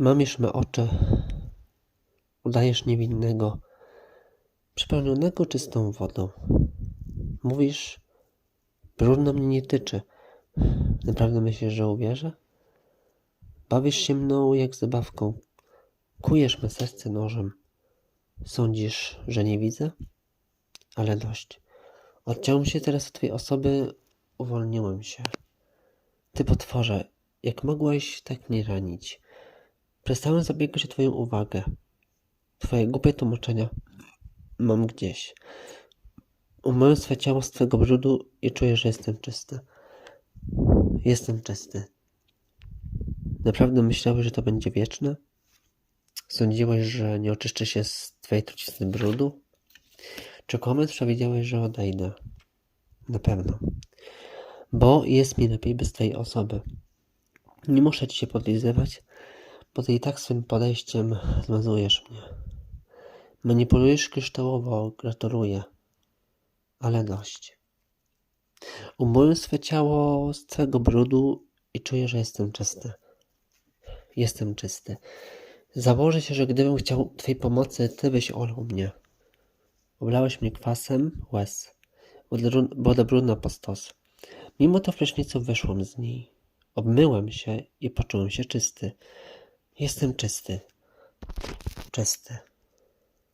Mamisz me oczy, udajesz niewinnego, przepełnionego czystą wodą. Mówisz, brudno mnie nie tyczy. Naprawdę myślisz, że uwierzę? Bawisz się mną jak zabawką. Kujesz me serce nożem. Sądzisz, że nie widzę? Ale dość. Odciąłem się teraz od twojej osoby, uwolniłem się. Ty potworze, jak mogłeś tak mnie ranić? Przestałem zabiegać o twoją uwagę. Twoje głupie tłumaczenia mam gdzieś. Umyłem swe ciało z twego brudu i czuję, że jestem czysty. Jestem czysty. Naprawdę myślałeś, że to będzie wieczne? Sądziłeś, że nie oczyszczę się z twojej trucizny brudu? Czy komet przewidziałeś, że odejdę? Na pewno. Bo jest mi lepiej bez twojej osoby. Nie muszę ci się podlizywać, bo ty i tak swym podejściem zmazujesz mnie. Manipulujesz kryształowo, gratuluję. Ale dość. Umyłem swe ciało z twego brudu i czuję, że jestem czysty. Jestem czysty. Założę się, że gdybym chciał twojej pomocy, ty byś olał mnie. Oblałeś mnie kwasem łez. Woda brudna po stos. Mimo to w prysznicu wyszłam z niej. Obmyłem się i poczułem się czysty. Jestem czysty. Czysty.